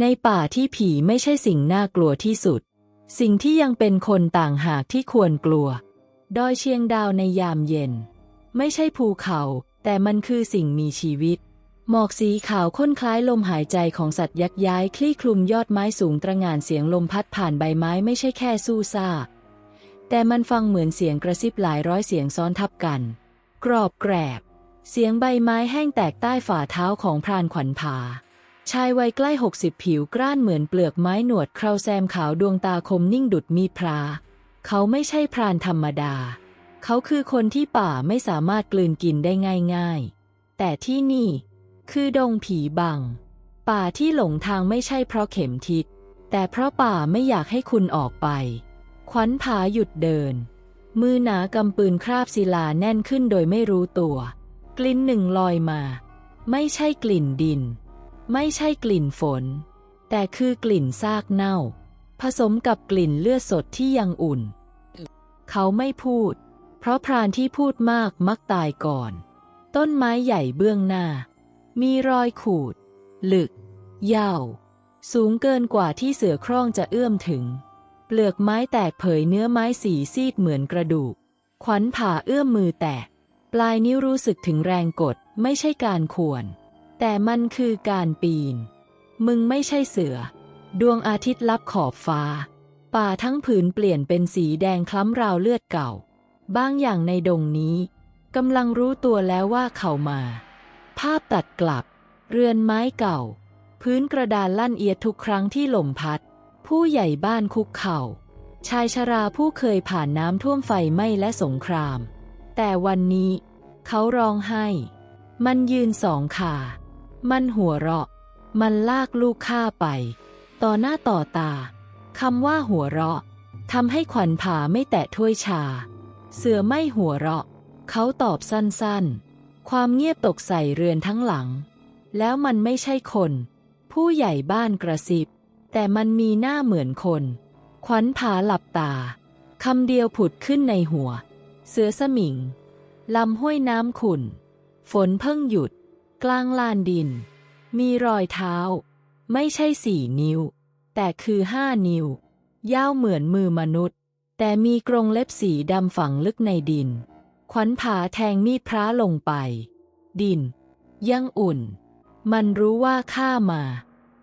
ในป่าที่ผีไม่ใช่สิ่งน่ากลัวที่สุด สิ่งที่ยังเป็นคนต่างหากที่ควรกลัว ดอยเชียงดาวในยามเย็น ไม่ใช่ภูเขา แต่มันคือสิ่งมีชีวิต หมอกสีขาวข้นคล้ายลมหายใจของสัตว์ยักษ์ย้าย คลี่คลุมยอดไม้สูงตระงานเสียงลมพัดผ่านใบไม้ไม่ใช่แค่สู้ซ่า แต่มันฟังเหมือนเสียงกระซิบหลายร้อยเสียงซ้อนทับกัน กรอบแกรบ เสียงใบไม้แห้งแตกใต้ฝ่าเท้าของพรานขวัญผา ชายวัยใกล้หกสิบผิวกร้านเหมือนเปลือกไม้หนวดเคราแซมขาวดวงตาคมนิ่งดุดมีพระเขาไม่ใช่พรานธรรมดา เขาคือคนที่ป่าไม่สามารถกลืนกินได้ง่าย ๆ แต่ที่นี่ คือดงผีบัง ป่าที่หลงทางไม่ใช่เพราะเข็มทิศ แต่เพราะป่าไม่อยากให้คุณออกไป ขวัญผาหยุดเดิน มือหนากำปืนคราบศิลาแน่นขึ้นโดยไม่รู้ตัว กลิ่นหนึ่งลอยมา ไม่ใช่กลิ่นดิน ไม่ใช่กลิ่นฝน แต่คือกลิ่นซากเน่า ผสมกับกลิ่นเลือดสดที่ยังอุ่น เขาไม่พูด เพราะพรานที่พูดมากมักตายก่อน ต้นไม้ใหญ่เบื้องหน้า มีรอยขูดหลึก ยาว สูงเกินกว่าที่เสือคร่งจะเอื้อมถึง เปลือกไม้แตกเผยเนื้อไม้สีซีดเหมือนกระดูก ขวัญผ่าเอื้อมมือแตะปลายนิ้วรู้สึกถึงแรงกดไม่ใช่การข่วน แต่มันคือการปีน มึงไม่ใช่เสือ ดวงอาทิตย์ลับขอบฟ้า ป่าทั้งผืนเปลี่ยนเป็นสีแดงคล้ำราวเลือดเก่า บางอย่างในดงนี้กำลังรู้ตัวแล้วว่าเขามา ภาพตัดกลับ เรือนไม้เก่า พื้นกระดานลั่นเอียดทุกครั้งที่ลมพัด ผู้ใหญ่บ้านคุกเข่า ชายชราผู้เคยผ่านน้ำท่วมไฟไหม้และสงคราม แต่วันนี้ เขาร้องไห้ มันยืนสองขา มันหัวเราะ มันลากลูกข้าไป ต่อหน้าต่อตาคำว่าหัวเราะทำให้ขวัญผาไม่แตะถ้วยชา เสือไม่หัวเราะ เขาตอบสั้นๆ ความเงียบตกใส่เรือนทั้งหลัง แล้วมันไม่ใช่คน ผู้ใหญ่บ้านกระซิบ แต่มันมีหน้าเหมือนคน ขวัญผาหลับตาคำเดียวผุดขึ้นในหัว เสือสมิง ลำห้วยน้ำขุ่น ฝนเพิ่งหยุด กลางลานดิน มีรอยเท้า ไม่ใช่สี่นิ้ว แต่คือห้านิ้ว ยาวเหมือนมือมนุษย์ แต่มีกรงเล็บสีดำฝังลึกในดิน ขวัญผาแทงมีดพระลงไป ดิน ยังอุ่น มันรู้ว่าข้ามา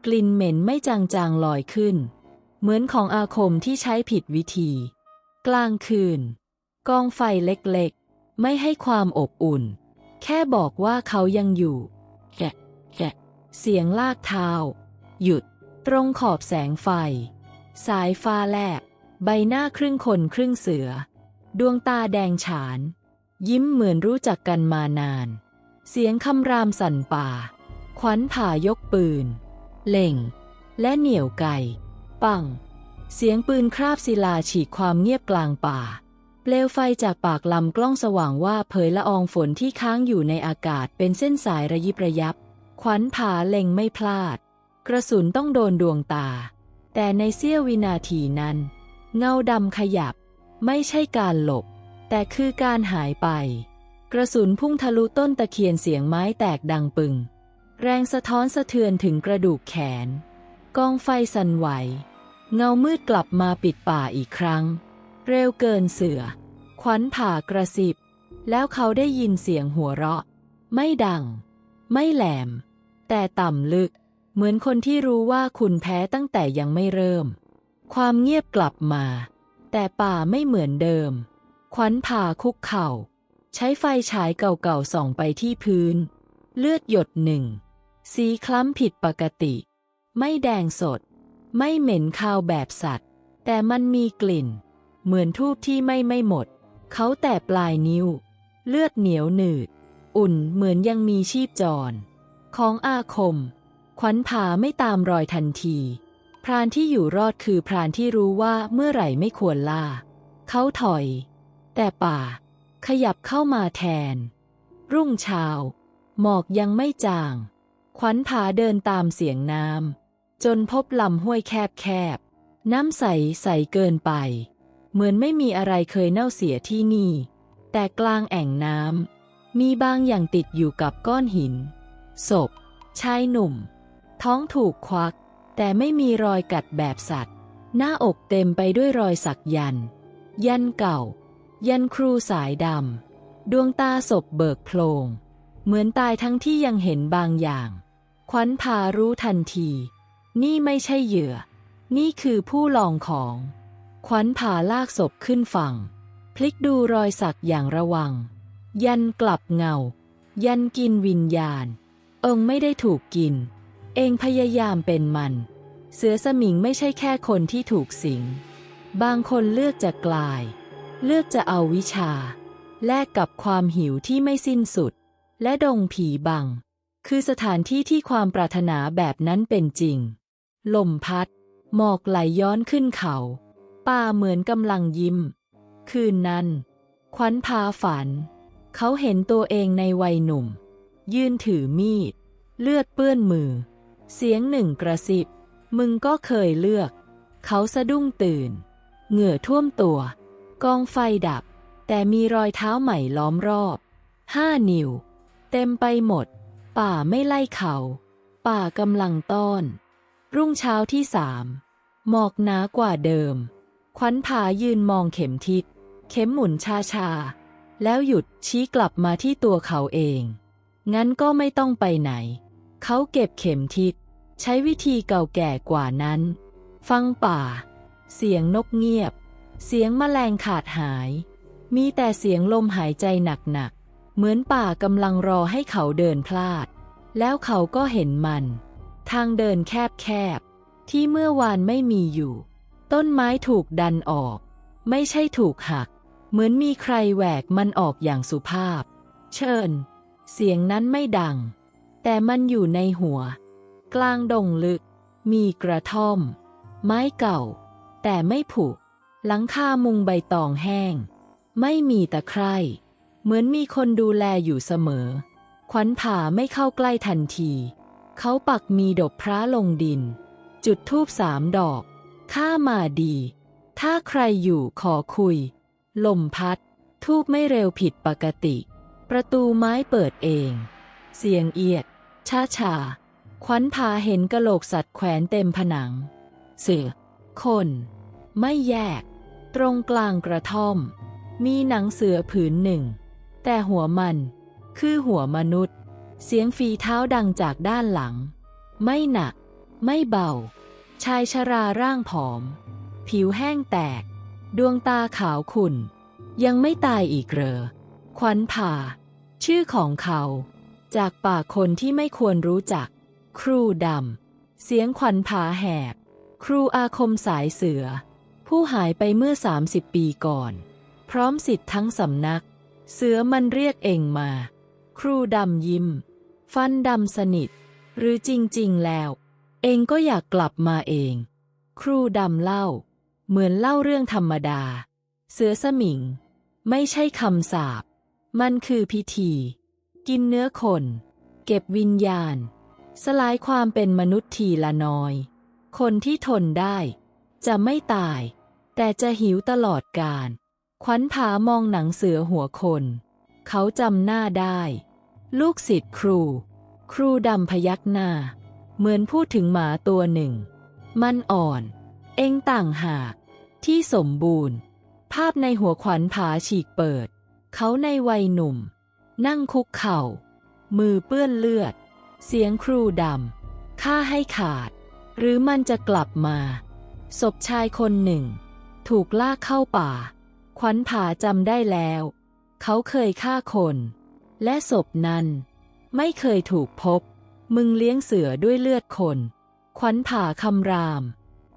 กลิ่นเหม็นไม่จางๆลอยขึ้น เหมือนของอาคมที่ใช้ผิดวิธี กลางคืน กองไฟเล็กๆ ไม่ให้ความอบอุ่น แค่บอกว่าเขายังอยู่ แกะ แกะ เสียงลากเท้า หยุด ตรงขอบแสงไฟ สายฟ้าแลบ ใบหน้าครึ่งคนครึ่งเสือ ดวงตาแดงฉาน ยิ้มเหมือนรู้จักกันมานาน เสียงคำรามสั่นป่า ขวัญผ่ายกปืน เล่ง และเหนี่ยวไก่ ปัง เสียงปืนคราบศิลาฉีกความเงียบกลางป่า เปลวไฟจากปากลำกล้องสว่างว่าเผยละอองฝนที่ค้างอยู่ในอากาศเป็นเส้นสายระยิบระยับ ขวัญผาเล็งไม่พลาด กระสุนต้องโดนดวงตา แต่ในเสี้ยววินาทีนั้น เงาดำขยับ ไม่ใช่การหลบ แต่คือการหายไป กระสุนพุ่งทะลุต้นตะเคียนเสียงไม้แตกดังปึง แรงสะท้อนสะเทือนถึงกระดูกแขน กองไฟสั่นไหว เงามืดกลับมาปิดป่าอีกครั้ง เร็วเกินเสือ ขวัญผ่ากระสิบ แล้วเขาได้ยินเสียงหัวเราะ ไม่ดัง ไม่แหลม แต่ต่ำลึก เหมือนคนที่รู้ว่าคุณแพ้ตั้งแต่ยังไม่เริ่ม ความเงียบกลับมา แต่ป่าไม่เหมือนเดิม ขวัญผ่าคุกเข่า ใช้ไฟฉายเก่าๆส่องไปที่พื้น เลือดหยดหนึ่ง สีคล้ำผิดปกติ ไม่แดงสด ไม่เหม็นคาวแบบสัตว์ แต่มันมีกลิ่น เหมือนทูบที่ไม่ไม่หมด เขาแต่ปลายนิ้ว เลือดเหนียวหนืด อุ่นเหมือนยังมีชีพจร ของอาคม ขวัญผาไม่ตามรอยทันที พรานที่อยู่รอดคือพรานที่รู้ว่าเมื่อไหร่ไม่ควรล่า เขาถอย แต่ป่า ขยับเข้ามาแทน รุ่งเช้า หมอกยังไม่จาง ขวัญผาเดินตามเสียงน้ำจนพบลำห้วยแคบๆ น้ำใสใสเกินไป เหมือนไม่มีอะไรเคยเน่าเสียที่นี่ แต่กลางแอ่งน้ำมีบางอย่างติดอยู่กับก้อนหิน ศพ ชายหนุ่ม ท้องถูกควัก แต่ไม่มีรอยกัดแบบสัตว์ หน้าอกเต็มไปด้วยรอยสักยัน ยันเก่า ยันครูสายดำ ดวงตาศพเบิกโพลง เหมือนตายทั้งที่ยังเห็นบางอย่าง ขวัญพารู้ทันที นี่ไม่ใช่เหยื่อ นี่คือผู้ลองของ ขวัญผ่าลากศพขึ้นฝั่ง พลิกดูรอยสักอย่างระวัง ยันกลับเงา ยันกินวิญญาณ องไม่ได้ถูกกิน เองพยายามเป็นมัน เสือสมิงไม่ใช่แค่คนที่ถูกสิง บางคนเลือกจะกลาย เลือกจะเอาวิชา แลกกับความหิวที่ไม่สิ้นสุด และดงผีบัง คือสถานที่ที่ความปรารถนาแบบนั้นเป็นจริง ลมพัด หมอกไหลย้อนขึ้นเขา ป่าเหมือนกำลังยิ้ม คืนนั้นขวัญพาฝัน เขาเห็นตัวเองในวัยหนุ่ม ยืนถือมีด เลือดเปื้อนมือ เสียงหนึ่งกระซิบ มึงก็เคยเลือก เขาสะดุ้งตื่น เหงื่อท่วมตัว กองไฟดับ แต่มีรอยเท้าใหม่ล้อมรอบห้านิ้ว เต็มไปหมด ป่าไม่ไล่เขา ป่ากำลังต้อน รุ่งเช้าที่สามหมอกหนากว่าเดิม ขวัญผายืนมองเข็มทิศ เข็มหมุนชาชาๆแล้วหยุดชี้กลับมาที่ตัวเขาเอง งั้นก็ไม่ต้องไปไหน เขาเก็บเข็มทิศ ใช้วิธีเก่าแก่กว่านั้น ฟังป่า เสียงนกเงียบ เสียงแมลงขาดหาย มีแต่เสียงลมหายใจหนักๆ เหมือนป่ากำลังรอให้เขาเดินพลาด แล้วเขาก็เห็นมัน ทางเดินแคบๆ ที่เมื่อวานไม่มีอยู่ ต้นไม้ถูกดันออก ไม่ใช่ถูกหัก เหมือนมีใครแหวกมันออกอย่างสุภาพ เชิญ เสียงนั้นไม่ดัง แต่มันอยู่ในหัว กลางดงลึก มีกระท่อม ไม้เก่า แต่ไม่ผุ หลังคามุงใบตองแห้ง ไม่มีตะไคร่ เหมือนมีคนดูแลอยู่เสมอ ขวัญผ่าไม่เข้าใกล้ทันที เขาปักมีดบพระลงดิน จุดทูบสามดอก ข้ามาดี ถ้าใครอยู่ขอคุย ลมพัด ทูบไม่เร็วผิดปกติ ประตูไม้เปิดเอง เสียงเอียด ช้าชาๆขวัญพาเห็นกะโหลกสัตว์แขวนเต็มผนัง เสือ คน ไม่แยก ตรงกลางกระท่อม มีหนังเสือผืนหนึ่ง แต่หัวมัน คือหัวมนุษย์ เสียงฝีเท้าดังจากด้านหลัง ไม่หนัก ไม่เบา ชายชราร่างผอม ผิวแห้งแตก ดวงตาขาวขุ่น ยังไม่ตายอีกเหรอขวัญผ่า ชื่อของเขา จากปากคนที่ไม่ควรรู้จัก ครูดำ เสียงขวัญผาแหบ ครูอาคมสายเสือ ผู้หายไปเมื่อ 30 ปีก่อน พร้อมสิทธิ์ทั้งสำนัก เสือมันเรียกเองมา ครูดำยิ้ม ฟันดำสนิท หรือจริง ๆ แล้ว เองก็อยากกลับมาเอง ครูดำเล่า เหมือนเล่าเรื่องธรรมดา เสือสมิง ไม่ใช่คำสาปมันคือพิธี กินเนื้อคน เก็บวิญญาณ สลายความเป็นมนุษย์ทีละน้อย คนที่ทนได้ จะไม่ตาย แต่จะหิวตลอดกาลขวัญผามองหนังเสือหัวคน เขาจำหน้าได้ ลูกศิษย์ครู ครูดำพยักหน้า เหมือนพูดถึงหมาตัวหนึ่ง มันอ่อน เองต่างหาก ที่สมบูรณ์ ภาพในหัวขวัญผาฉีกเปิด เขาในวัยหนุ่ม นั่งคุกเข่า มือเปื้อนเลือด เสียงครูดำฆ่าให้ขาด หรือมันจะกลับมา ศพชายคนหนึ่ง ถูกลากเข้าป่า ขวัญผาจำได้แล้ว เขาเคยฆ่าคน และศพนั้น ไม่เคยถูกพบ มึงเลี้ยงเสือด้วยเลือดคน ขวัญผ่าคำราม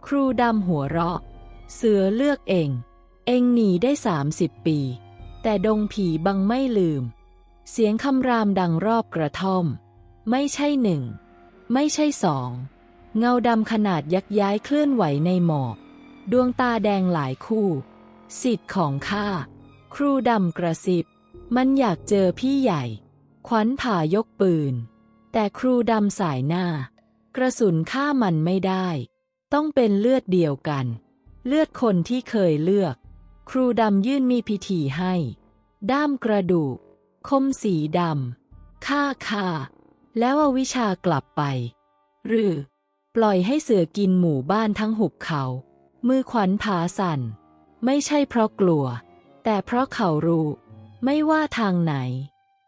ครูดำหัวเราะ เสือเลือกเอง เองหนีได้สามสิบปี แต่ดงผีบังไม่ลืม เสียงคำรามดังรอบกระท่อม ไม่ใช่หนึ่ง ไม่ใช่สอง เงาดำขนาดยักย้ายเคลื่อนไหวในหมอก ดวงตาแดงหลายคู่ สิทธิ์ของข้า ครูดำกระซิบ มันอยากเจอพี่ใหญ่ ขวัญผ่ายกปืน แต่ครูดำสายหน้า กระสุนฆ่ามันไม่ได้ ต้องเป็นเลือดเดียวกัน เลือดคนที่เคยเลือก ครูดำยื่นมีพิธีให้ ด้ามกระดูก คมสีดำฆ่าฆ่า แล้วเอาวิชากลับไป หรือ ปล่อยให้เสือกินหมู่บ้านทั้งหุบเขา มือขวัญผาสั่น ไม่ใช่เพราะกลัว แต่เพราะเขารู้ ไม่ว่าทางไหน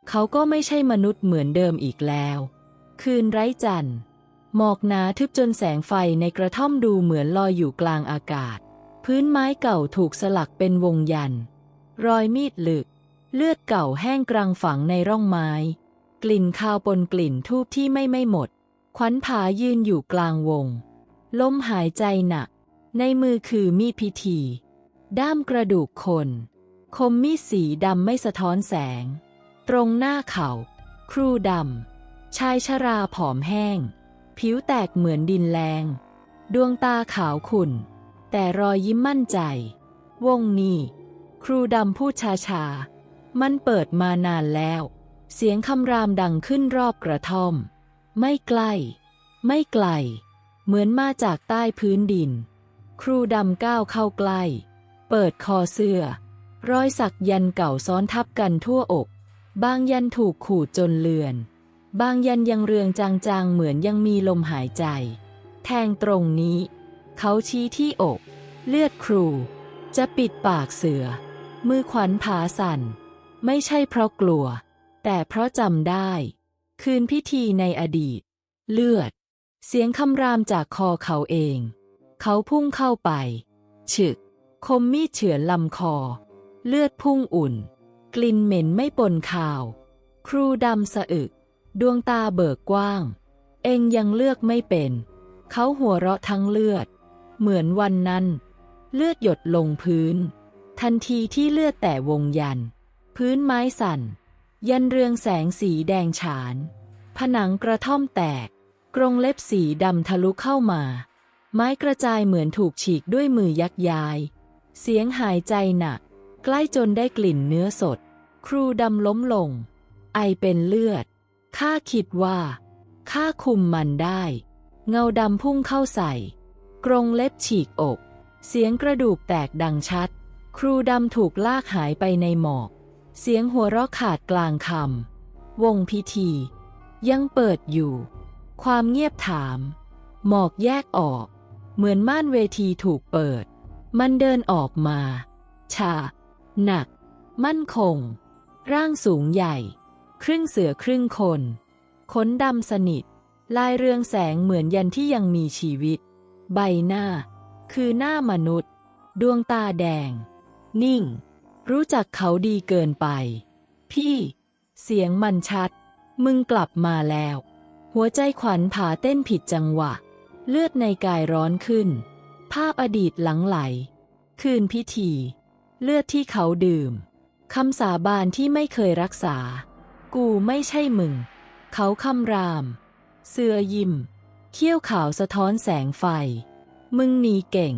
เขาก็ไม่ใช่มนุษย์เหมือนเดิมอีกแล้ว คืนไร้จันทร์ หมอกหนาทึบจนแสงไฟในกระท่อมดูเหมือนลอยอยู่กลางอากาศ พื้นไม้เก่าถูกสลักเป็นวงยัน รอยมีดหลึก เลือดเก่าแห้งกลางฝังในร่องไม้ กลิ่นคาวปนกลิ่นทูบที่ไม่ไม่หมด ขวัญผายืนอยู่กลางวง ลมหายใจหนัก ในมือคือมีดพิธี ด้ามกระดูกคน คมมีดสีดำไม่สะท้อนแสง ตรงหน้าเขา ครูดำ ชายชราผอมแห้ง ผิวแตกเหมือนดินแรง ดวงตาขาวขุ่น แต่รอยยิ้มมั่นใจ วงนี้ ครูดำพูดช้ามันเปิดมานานแล้ว เสียงคำรามดังขึ้นรอบกระท่อม ไม่ใกล้ ไม่ไกล เหมือนมาจากใต้พื้นดิน ครูดำก้าวเข้าใกล้ เปิดคอเสื้อ รอยสักยันเก่าซ้อนทับกันทั่วอก บางยันถูกขูดจนเลือน บางยันยังเรืองจางๆ เหมือนยังมีลมหายใจ แทงตรงนี้ เขาชี้ที่อก เลือดครู จะปิดปากเสือ มือขวัญผาสั่น ไม่ใช่เพราะกลัว แต่เพราะจำได้ คืนพิธีในอดีต เลือด เสียงคำรามจากคอเขาเอง เขาพุ่งเข้าไป ฉึก คมมีดเฉือนลำคอ เลือดพุ่งอุ่น กลิ่นเหม็นไม่ปนคาว ครูดำสะอึก ดวงตาเบิกกว้าง เองยังเลือกไม่เป็น เขาหัวเราะทั้งเลือด เหมือนวันนั้น เลือดหยดลงพื้น ทันทีที่เลือดแต่วงยัน พื้นไม้สั่น ยันเรืองแสงสีแดงฉาน ผนังกระท่อมแตก กรงเล็บสีดำทะลุเข้ามา ไม้กระจายเหมือนถูกฉีกด้วยมือยักย้าย เสียงหายใจหนัก ใกล้จนได้กลิ่นเนื้อสด ครูดำล้มลง ไอเป็นเลือด ข้าคิดว่าข้าคุมมันได้ เงาดำพุ่งเข้าใส่ กรงเล็บฉีกอก เสียงกระดูกแตกดังชัด ครูดำถูกลากหายไปในหมอก เสียงหัวเราะขาดกลางคำวงพิธี ยังเปิดอยู่ ความเงียบถาม หมอกแยกออก เหมือนม่านเวทีถูกเปิด มันเดินออกมา ชา หนัก มั่นคง ร่างสูงใหญ่ ครึ่งเสือครึ่งคนขนดำสนิท ลายเรืองแสงเหมือนยันที่ยังมีชีวิต ใบหน้า คือหน้ามนุษย์ ดวงตาแดง นิ่ง รู้จักเขาดีเกินไป พี่ เสียงมันชัด มึงกลับมาแล้ว หัวใจขวัญผาเต้นผิดจังหวะ เลือดในกายร้อนขึ้น ภาพอดีตหลังไหล คืนพิธี เลือดที่เขาดื่มคำสาบานที่ไม่เคยรักษา กูไม่ใช่มึง เขาคำราม เสือยิมเขี้ยวขาวสะท้อนแสงไฟ มึงหนีเก่ง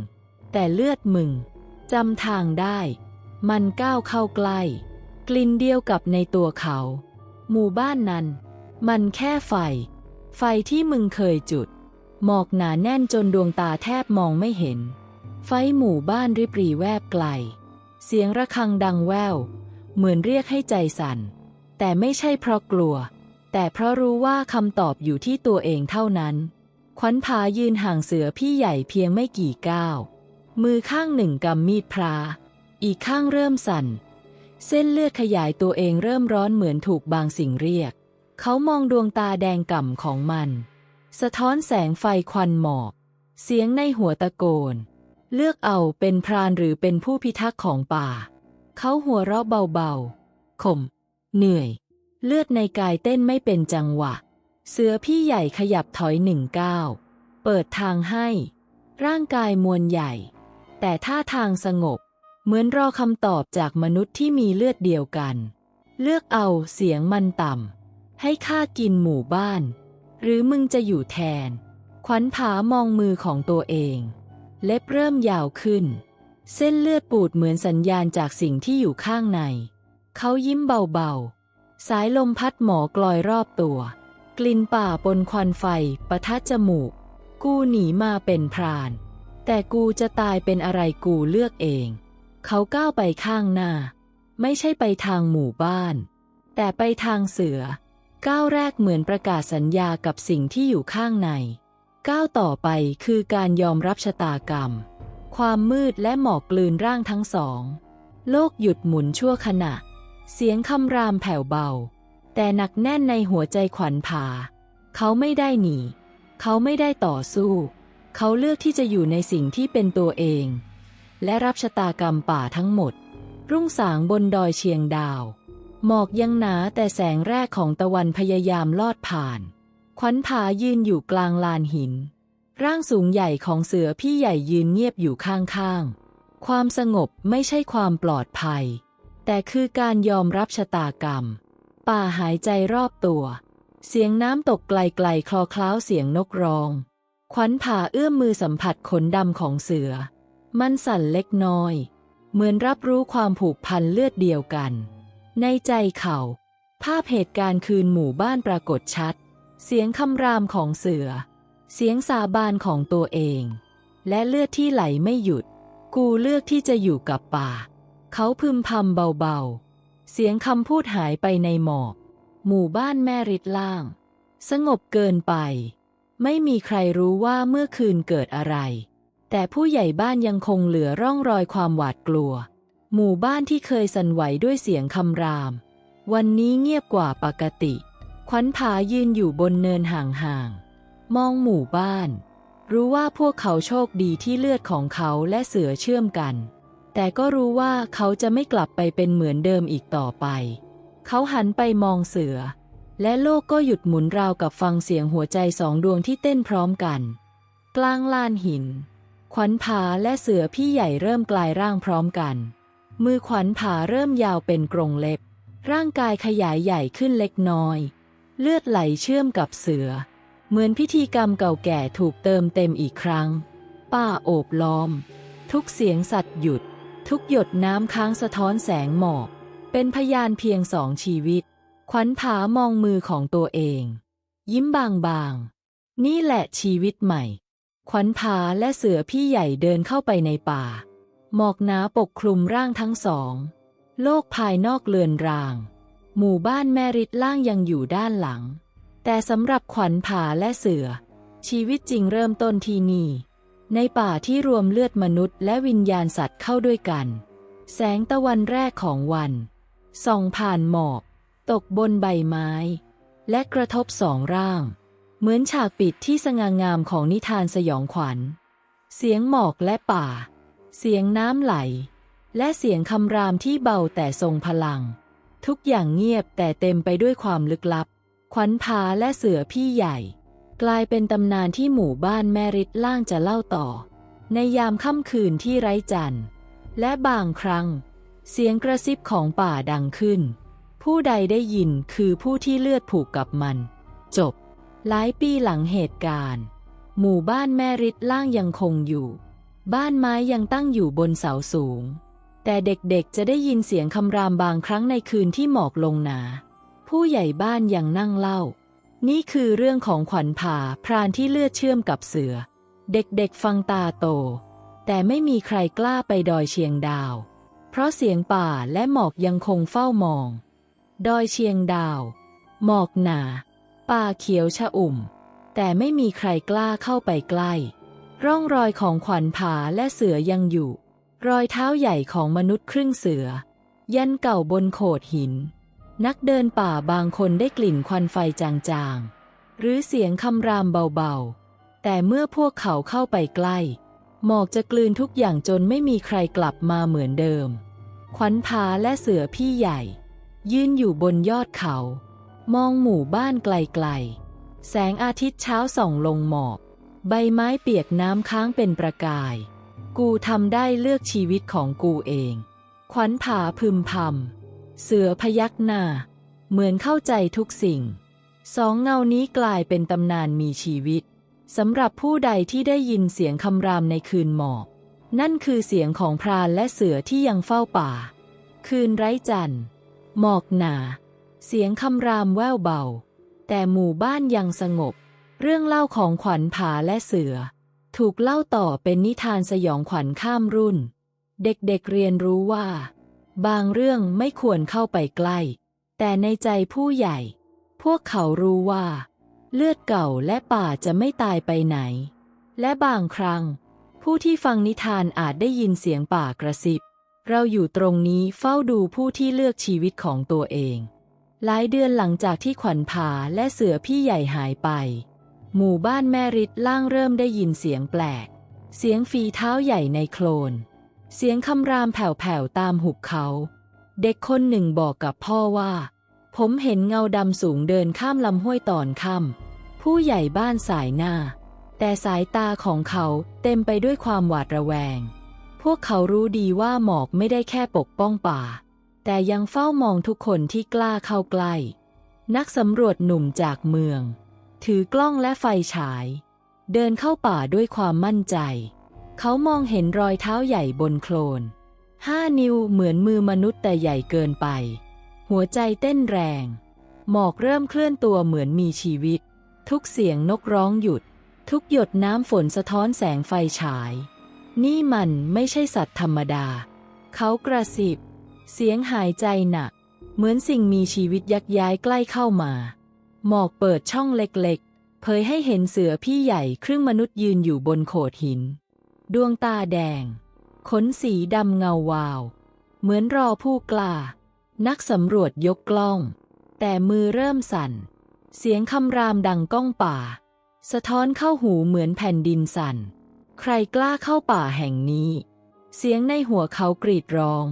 แต่เลือดมึงจำทางได้ มันก้าวเข้าใกล้ กลิ่นเดียวกับในตัวเขา หมู่บ้านนั้น มันแค่ไฟ ไฟที่มึงเคยจุด หมอกหนาแน่นจนดวงตาแทบมองไม่เห็น ไฟหมู่บ้านริบรีแวบไกล เสียงระฆังดังแว่ว เหมือนเรียกให้ใจสั่น แต่ไม่ใช่เพราะกลัว แต่เพราะรู้ว่าคำตอบอยู่ที่ตัวเองเท่านั้น ขวัญผายืนห่างเสือพี่ใหญ่เพียงไม่กี่ก้าว มือข้างหนึ่งกำมีดพระอีกข้างเริ่มสั่น เส้นเลือดขยายตัวเองเริ่มร้อนเหมือนถูกบางสิ่งเรียก เขามองดวงตาแดงก่ำของมัน สะท้อนแสงไฟควันหมอก เสียงในหัวตะโกน เลือกเอาเป็นพรานหรือเป็นผู้พิทักษ์ของป่า เขาหัวเราะเบาๆข่ม เหนื่อย เลือดในกายเต้นไม่เป็นจังหวะ เสือพี่ใหญ่ขยับถอยหนึ่งก้าว เปิดทางให้ ร่างกายมวลใหญ่ แต่ท่าทางสงบ เหมือนรอคำตอบจากมนุษย์ที่มีเลือดเดียวกัน เลือกเอาเสียงมันต่ำ ให้ข้ากินหมู่บ้าน หรือมึงจะอยู่แทน ขวัญผามองมือของตัวเอง เล็บเริ่มยาวขึ้น เส้นเลือดปูดเหมือนสัญญาณจากสิ่งที่อยู่ข้างใน เขายิ้มเบาๆ สายลมพัดหมอกลอยรอบตัว กลิ่นป่าปนควันไฟปะทะจมูก กูหนีมาเป็นพราน แต่กูจะตายเป็นอะไรกูเลือกเอง เขาก้าวไปข้างหน้า ไม่ใช่ไปทางหมู่บ้าน แต่ไปทางเสือ ก้าวแรกเหมือนประกาศสัญญากับสิ่งที่อยู่ข้างใน ก้าวต่อไปคือการยอมรับชะตากรรม ความมืดและหมอกกลืนร่างทั้งสอง โลกหยุดหมุนชั่วขณะ เสียงคำรามแผ่วเบา แต่หนักแน่นในหัวใจขวัญผา เขาไม่ได้หนี เขาไม่ได้ต่อสู้ เขาเลือกที่จะอยู่ในสิ่งที่เป็นตัวเอง และรับชะตากรรมป่าทั้งหมด รุ่งสางบนดอยเชียงดาว หมอกยังหนาแต่แสงแรกของตะวันพยายามลอดผ่าน ขวัญผายืนอยู่กลางลานหิน ร่างสูงใหญ่ของเสือพี่ใหญ่ยืนเงียบอยู่ข้างๆ ความสงบไม่ใช่ความปลอดภัย แต่คือการยอมรับชะตากรรม ป่าหายใจรอบตัว เสียงน้ำตกไกลๆ คลอคล้าวเสียงนกร้อง ขวัญผ่าเอื้อมมือสัมผัสขนดำของเสือ มันสั่นเล็กน้อย เหมือนรับรู้ความผูกพันเลือดเดียวกัน ในใจเขา ภาพเหตุการณ์คืนหมู่บ้านปรากฏชัด เสียงคำรามของเสือ เสียงสาบานของตัวเอง และเลือดที่ไหลไม่หยุด กูเลือกที่จะอยู่กับป่า เขาพึมพำเบาๆ เสียงคำพูดหายไปในหมอก หมู่บ้านแม่ริดล่าง สงบเกินไป ไม่มีใครรู้ว่าเมื่อคืนเกิดอะไร แต่ผู้ใหญ่บ้านยังคงเหลือร่องรอยความหวาดกลัว หมู่บ้านที่เคยสั่นไหวด้วยเสียงคำราม วันนี้เงียบกว่าปกติ ขวัญผายืนอยู่บนเนินห่างๆ มองหมู่บ้าน รู้ว่าพวกเขาโชคดีที่เลือดของเขาและเสือเชื่อมกัน แต่ก็รู้ว่าเขาจะไม่กลับไปเป็นเหมือนเดิมอีกต่อไป เขาหันไปมองเสือ และโลกก็หยุดหมุนราวกับฟังเสียงหัวใจสองดวงที่เต้นพร้อมกัน กลางลานหิน ขวัญผาและเสือพี่ใหญ่เริ่มกลายร่างพร้อมกัน มือขวัญผาเริ่มยาวเป็นกรงเล็บ ร่างกายขยายใหญ่ขึ้นเล็กน้อย เลือดไหลเชื่อมกับเสือ เหมือนพิธีกรรมเก่าแก่ถูกเติมเต็มอีกครั้ง ป้าโอบล้อม ทุกเสียงสัตว์หยุด ทุกหยดน้ำค้างสะท้อนแสงหมอก เป็นพยานเพียงสองชีวิต ขวัญผามองมือของตัวเอง ยิ้มบางๆ นี่แหละชีวิตใหม่ ขวัญผาและเสือพี่ใหญ่เดินเข้าไปในป่า หมอกหนาปกคลุมร่างทั้งสอง โลกภายนอกเลือนราง หมู่บ้านแมริดล่างยังอยู่ด้านหลัง แต่สำหรับขวัญผาและเสือ ชีวิตจริงเริ่มต้นที่นี่ ในป่าที่รวมเลือดมนุษย์และวิญญาณสัตว์เข้าด้วยกัน แสงตะวันแรกของวันส่องผ่านหมอก ตกบนใบไม้ และกระทบสองร่าง เหมือนฉากปิดที่สง่างามของนิทานสยองขวัญ เสียงหมอกและป่า เสียงน้ำไหล และเสียงคำรามที่เบาแต่ทรงพลัง ทุกอย่างเงียบแต่เต็มไปด้วยความลึกลับ ขวัญพาและเสือพี่ใหญ่ กลายเป็นตำนานที่หมู่บ้านแมริดล่างจะเล่าต่อ ในยามค่ำคืนที่ไร้จันทร์ และบางครั้ง เสียงกระซิบของป่าดังขึ้น ผู้ใดได้ยินคือผู้ที่เลือดผูกกับมัน จบ หลายปีหลังเหตุการณ์ หมู่บ้านแม่ริดล่างยังคงอยู่ บ้านไม้ยังตั้งอยู่บนเสาสูง แต่เด็กๆจะได้ยินเสียงคำรามบางครั้งในคืนที่หมอกลงหนา ผู้ใหญ่บ้านยังนั่งเล่า นี่คือเรื่องของขวัญผาพรานที่เลือดเชื่อมกับเสือ เด็กๆฟังตาโต แต่ไม่มีใครกล้าไปดอยเชียงดาว เพราะเสียงป่าและหมอกยังคงเฝ้ามอง ดอยเชียงดาว หมอกหนา ป่าเขียวชะอุ่ม แต่ไม่มีใครกล้าเข้าไปใกล้ ร่องรอยของขวัญผาและเสือยังอยู่ รอยเท้าใหญ่ของมนุษย์ครึ่งเสือ ยันเก่าบนโขดหิน นักเดินป่าบางคนได้กลิ่นควันไฟจางๆ หรือเสียงคำรามเบาๆ แต่เมื่อพวกเขาเข้าไปใกล้ หมอกจะกลืนทุกอย่างจนไม่มีใครกลับมาเหมือนเดิม ขวัญผาและเสือพี่ใหญ่ ยืนอยู่บนยอดเขา มองหมู่บ้านไกลๆ แสงอาทิตย์เช้าส่องลงหมอก ใบไม้เปียกน้ำค้างเป็นประกาย กูทำได้เลือกชีวิตของกูเอง ขวัญผาพึมพำ เสือพยักหน้า เหมือนเข้าใจทุกสิ่ง สองเงานี้กลายเป็นตำนานมีชีวิตสำหรับผู้ใดที่ได้ยินเสียงคำรามในคืนหมอกนั่นคือเสียงของพรานและเสือที่ยังเฝ้าป่า คืนไร้จันทร์หมอกหนา เสียงคำรามแว่วเบา แต่หมู่บ้านยังสงบ เรื่องเล่าของขวัญผาและเสือ ถูกเล่าต่อเป็นนิทานสยองขวัญข้ามรุ่น เด็กๆเเรียนรู้ว่า บางเรื่องไม่ควรเข้าไปใกล้ แต่ในใจผู้ใหญ่ พวกเขารู้ว่า เลือดเก่าและป่าจะไม่ตายไปไหน และบางครั้ง ผู้ที่ฟังนิทานอาจได้ยินเสียงป่ากระซิบ เราอยู่ตรงนี้เฝ้าดูผู้ที่เลือกชีวิตของตัวเอง หลายเดือนหลังจากที่ขวัญผาและเสือพี่ใหญ่หายไป หมู่บ้านแม่ริดล่างเริ่มได้ยินเสียงแปลก เสียงฝีเท้าใหญ่ในโคลน เสียงคำรามแผ่วๆตามหุบเขา เด็กคนหนึ่งบอกกับพ่อว่า ผมเห็นเงาดำสูงเดินข้ามลำห้วยตอนค่ำผู้ใหญ่บ้านสายหน้า แต่สายตาของเขาเต็มไปด้วยความหวาดระแวง พวกเขารู้ดีว่าหมอกไม่ได้แค่ปกป้องป่า แต่ยังเฝ้ามองทุกคนที่กล้าเข้าใกล้ นักสำรวจหนุ่มจากเมือง ถือกล้องและไฟฉาย เดินเข้าป่าด้วยความมั่นใจ เขามองเห็นรอยเท้าใหญ่บนโคลนห้านิ้วเหมือนมือมนุษย์แต่ใหญ่เกินไป หัวใจเต้นแรง หมอกเริ่มเคลื่อนตัวเหมือนมีชีวิต ทุกเสียงนกร้องหยุด ทุกหยดน้ำฝนสะท้อนแสงไฟฉาย นี่มันไม่ใช่สัตว์ธรรมดา เขากระสิบ เสียงหายใจหนัก เหมือนสิ่งมีชีวิตยักย้ายใกล้เข้ามา หมอกเปิดช่องเล็กๆ เผยให้เห็นเสือพี่ใหญ่ครึ่งมนุษย์ยืนอยู่บนโขดหิน ดวงตาแดง ขนสีดำเงาวาว เหมือนรอผู้กล้า นักสำรวจยกกล้อง แต่มือเริ่มสั่น เสียงคำรามดังก้องป่า สะท้อนเข้าหูเหมือนแผ่นดินสั่น ใครกล้าเข้าป่าแห่งนี้ เสียงในหัวเขากรีดร้อง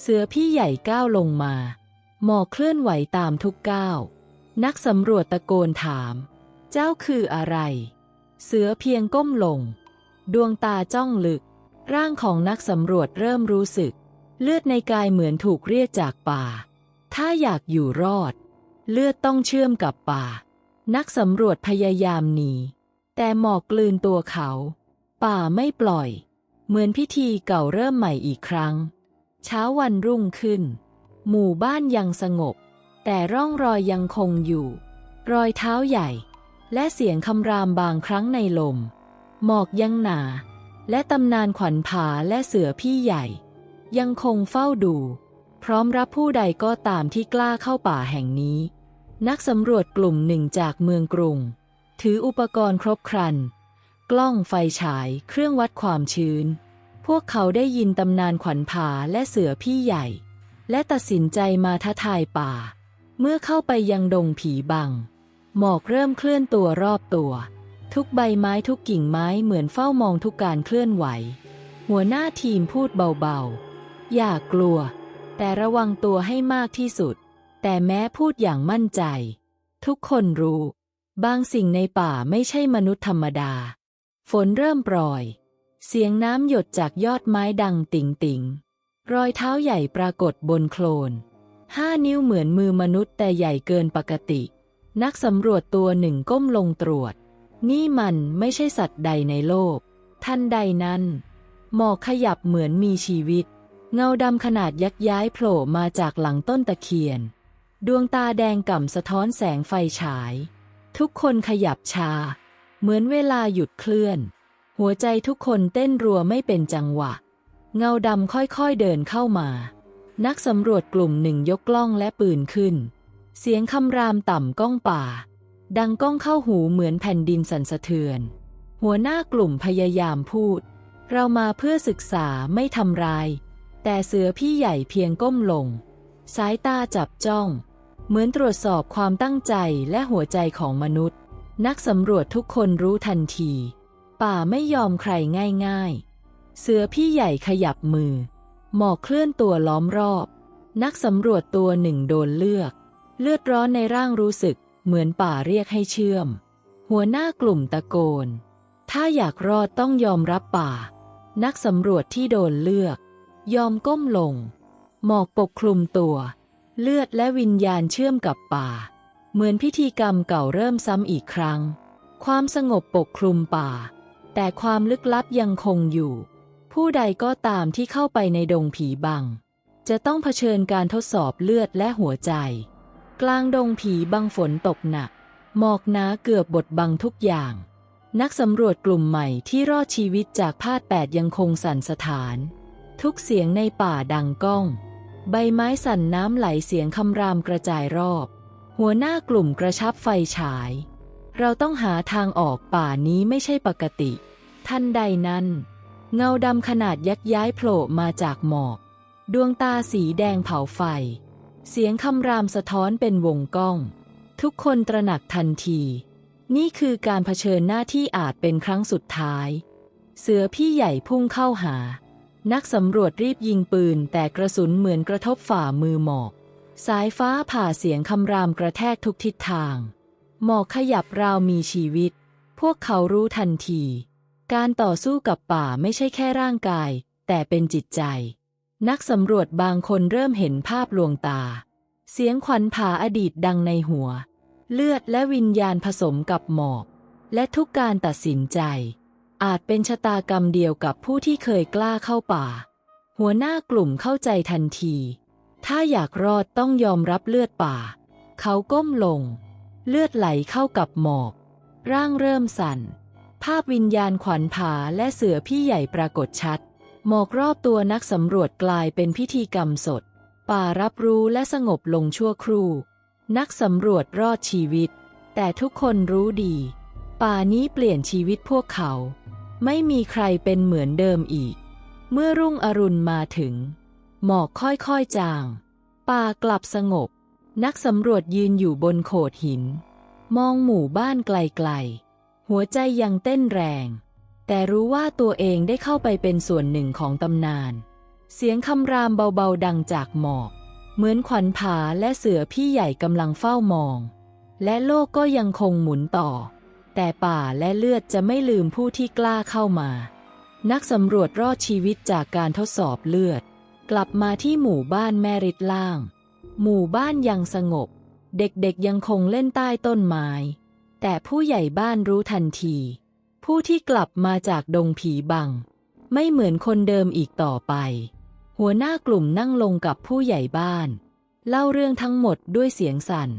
เสือพี่ใหญ่ก้าวลงมา หมอกเคลื่อนไหวตามทุกก้าว นักสำรวจตะโกนถาม เจ้าคืออะไร เสือเพียงก้มลง ดวงตาจ้องลึก ร่างของนักสำรวจเริ่มรู้สึก เลือดในกายเหมือนถูกเรียกจากป่า ถ้าอยากอยู่รอด เลือดต้องเชื่อมกับป่า นักสำรวจพยายามหนี แต่หมอกกลืนตัวเขา ป่าไม่ปล่อย เหมือนพิธีเก่าเริ่มใหม่อีกครั้ง เช้าวันรุ่งขึ้น หมู่บ้านยังสงบ แต่ร่องรอยยังคงอยู่ รอยเท้าใหญ่ และเสียงคำรามบางครั้งในลม หมอกยังหนา และตำนานขวัญผาและเสือพี่ใหญ่ ยังคงเฝ้าดู พร้อมรับผู้ใดก็ตามที่กล้าเข้าป่าแห่งนี้ นักสำรวจกลุ่มหนึ่งจากเมืองกรุง ถืออุปกรณ์ครบครัน กล้องไฟฉายเครื่องวัดความชื้น พวกเขาได้ยินตำนานขวัญผาและเสือพี่ใหญ่ และตัดสินใจมาท้าทายป่า เมื่อเข้าไปยังดงผีบัง หมอกเริ่มเคลื่อนตัวรอบตัว ทุกใบไม้ทุกกิ่งไม้เหมือนเฝ้ามองทุกการเคลื่อนไหว หัวหน้าทีมพูดเบาๆ อย่ากลัว แต่ระวังตัวให้มากที่สุด แต่แม้พูดอย่างมั่นใจ ทุกคนรู้ บางสิ่งในป่าไม่ใช่มนุษย์ธรรมดา ฝนเริ่มโปรยเสียงน้ำหยดจากยอดไม้ดังติ่งติงรอยเท้าใหญ่ปรากฏบนโคลน ห้านิ้วเหมือนมือมนุษย์แต่ใหญ่เกินปกติ นักสำรวจตัวหนึ่งก้มลงตรวจ นี่มันไม่ใช่สัตว์ใดในโลก ท่านใดนั้น หมอกขยับเหมือนมีชีวิต เงาดำขนาดยักย้ายโผล่มาจากหลังต้นตะเคียน ดวงตาแดงก่ำสะท้อนแสงไฟฉาย ทุกคนขยับชา เหมือนเวลาหยุดเคลื่อน หัวใจทุกคนเต้นรัวไม่เป็นจังหวะ เงาดำค่อยๆเดินเข้ามา นักสำรวจกลุ่มหนึ่งยกกล้องและปืนขึ้น เสียงคำรามต่ำก้องป่า ดังก้องเข้าหูเหมือนแผ่นดินสั่นสะเทือน หัวหน้ากลุ่มพยายามพูด เรามาเพื่อศึกษาไม่ทำร้าย แต่เสือพี่ใหญ่เพียงก้มลง สายตาจับจ้อง เหมือนตรวจสอบความตั้งใจและหัวใจของมนุษย์ นักสำรวจทุกคนรู้ทันที ป่าไม่ยอมใครง่ายๆ เสือพี่ใหญ่ขยับมือ หมอกเคลื่อนตัวล้อมรอบ นักสำรวจตัวหนึ่งโดนเลือก เลือดร้อนในร่างรู้สึก เหมือนป่าเรียกให้เชื่อม หัวหน้ากลุ่มตะโกน ถ้าอยากรอดต้องยอมรับป่า นักสำรวจที่โดนเลือก ยอมก้มลง หมอกปกคลุมตัว เลือดและวิญญาณเชื่อมกับป่า เหมือนพิธีกรรมเก่าเริ่มซ้ำอีกครั้ง ความสงบปกคลุมป่า แต่ความลึกลับยังคงอยู่ ผู้ใดก็ตามที่เข้าไปในดงผีบัง จะต้องเผชิญการทดสอบเลือดและหัวใจ กลางดงผีบังฝนตกหนัก หมอกหนาเกือบบดบังทุกอย่าง นักสำรวจกลุ่มใหม่ที่รอดชีวิตจากพาดแปดยังคงสั่นสถาน ทุกเสียงในป่าดังก้อง ใบไม้สั่นน้ำไหลเสียงคำรามกระจายรอบ หัวหน้ากลุ่มกระชับไฟฉาย เราต้องหาทางออกป่านี้ไม่ใช่ปกติทันใดนั้น เงาดำขนาดยักย้ายโผล่มาจากหมอก ดวงตาสีแดงเผาไฟ เสียงคำรามสะท้อนเป็นวงก้อง ทุกคนตระหนักทันที นี่คือการเผชิญหน้าที่อาจเป็นครั้งสุดท้าย เสือพี่ใหญ่พุ่งเข้าหา นักสำรวจรีบยิงปืน แต่กระสุนเหมือนกระทบฝ่ามือหมอก สายฟ้าผ่าเสียงคำรามกระแทกทุกทิศทาง หมอกขยับราวมีชีวิต พวกเขารู้ทันที การต่อสู้กับป่าไม่ใช่แค่ร่างกาย แต่เป็นจิตใจ นักสำรวจบางคนเริ่มเห็นภาพลวงตา เสียงขวัญผาอดีตดังในหัว เลือดและวิญญาณผสมกับหมอก และทุกการตัดสินใจ อาจเป็นชะตากรรมเดียวกับผู้ที่เคยกล้าเข้าป่า หัวหน้ากลุ่มเข้าใจทันที ถ้าอยากรอดต้องยอมรับเลือดป่า เขาก้มลง เลือดไหลเข้ากับหมอก ร่างเริ่มสั่น ภาพวิญญาณขวัญผาและเสือพี่ใหญ่ปรากฏชัด หมอกรอบตัวนักสำรวจกลายเป็นพิธีกรรมสด ป่ารับรู้และสงบลงชั่วครู่ นักสำรวจรอดชีวิต แต่ทุกคนรู้ดี ป่านี้เปลี่ยนชีวิตพวกเขา ไม่มีใครเป็นเหมือนเดิมอีก เมื่อรุ่งอรุณมาถึง หมอกค่อยๆจาง ป่ากลับสงบ นักสำรวจยืนอยู่บนโขดหิน มองหมู่บ้านไกลๆ หัวใจยังเต้นแรง แต่รู้ว่าตัวเองได้เข้าไปเป็นส่วนหนึ่งของตำนาน เสียงคำรามเบาๆดังจากหมอก เหมือนขวัญผาและเสือพี่ใหญ่กำลังเฝ้ามอง และโลกก็ยังคงหมุนต่อ แต่ป่าและเลือดจะไม่ลืมผู้ที่กล้าเข้ามา นักสำรวจรอดชีวิตจากการทดสอบเลือด กลับมาที่หมู่บ้านแมริดล่าง หมู่บ้านยังสงบ เด็กๆยังคงเล่นใต้ต้นไม้ แต่ผู้ใหญ่บ้านรู้ทันที ผู้ที่กลับมาจากดงผีบัง ไม่เหมือนคนเดิมอีกต่อไป หัวหน้ากลุ่มนั่งลงกับผู้ใหญ่บ้าน เล่าเรื่องทั้งหมดด้วยเสียงสั่น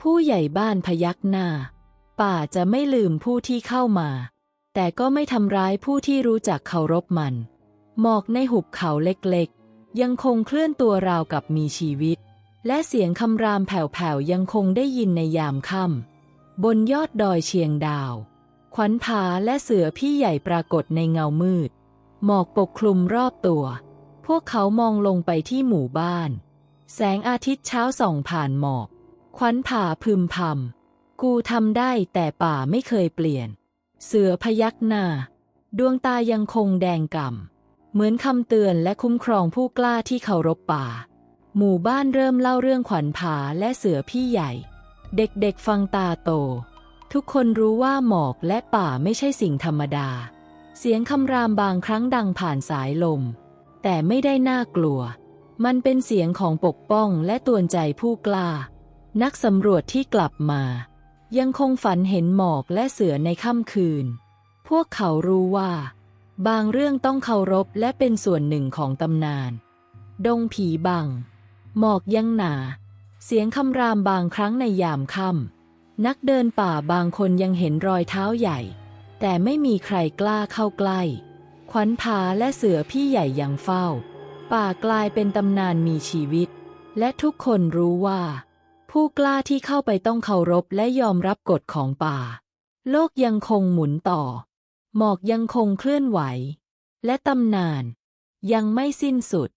ผู้ใหญ่บ้านพยักหน้า ป่าจะไม่ลืมผู้ที่เข้ามา แต่ก็ไม่ทำร้ายผู้ที่รู้จักเคารพมัน หมอกในหุบเขาเล็กๆ ยังคงเคลื่อนตัวราวกับมีชีวิตและเสียงคำรามแผ่วๆยังคงได้ยินในยามค่ำบนยอดดอยเชียงดาว ขวัญผาและเสือพี่ใหญ่ปรากฏในเงามืด หมอกปกคลุมรอบตัว พวกเขามองลงไปที่หมู่บ้าน แสงอาทิตย์เช้าส่องผ่านหมอก ขวัญผาพึมพำกูทำได้แต่ป่าไม่เคยเปลี่ยน เสือพยักหน้า ดวงตายังคงแดงก่ำเหมือนคำเตือนและคุ้มครองผู้กล้าที่เคารพป่า หมู่บ้านเริ่มเล่าเรื่องขวัญผาและเสือพี่ใหญ่ เด็กๆฟังตาโต ทุกคนรู้ว่าหมอกและป่าไม่ใช่สิ่งธรรมดา เสียงคำรามบางครั้งดังผ่านสายลม แต่ไม่ได้น่ากลัว มันเป็นเสียงของปกป้องและตวนใจผู้กล้า นักสำรวจที่กลับมา ยังคงฝันเห็นหมอกและเสือในค่ำคืน พวกเขารู้ว่า บางเรื่องต้องเคารพและเป็นส่วนหนึ่งของตำนาน ดงผีบัง หมอกยังหนา เสียงคำรามบางครั้งในยามค่ำ นักเดินป่าบางคนยังเห็นรอยเท้าใหญ่ แต่ไม่มีใครกล้าเข้าใกล้ ขวัญผาและเสือพี่ใหญ่ยังเฝ้า ป่ากลายเป็นตำนานมีชีวิต และทุกคนรู้ว่า ผู้กล้าที่เข้าไปต้องเคารพและยอมรับกฎของป่า โลกยังคงหมุนต่อ หมอกยังคงเคลื่อนไหว และตำนาน ยังไม่สิ้นสุด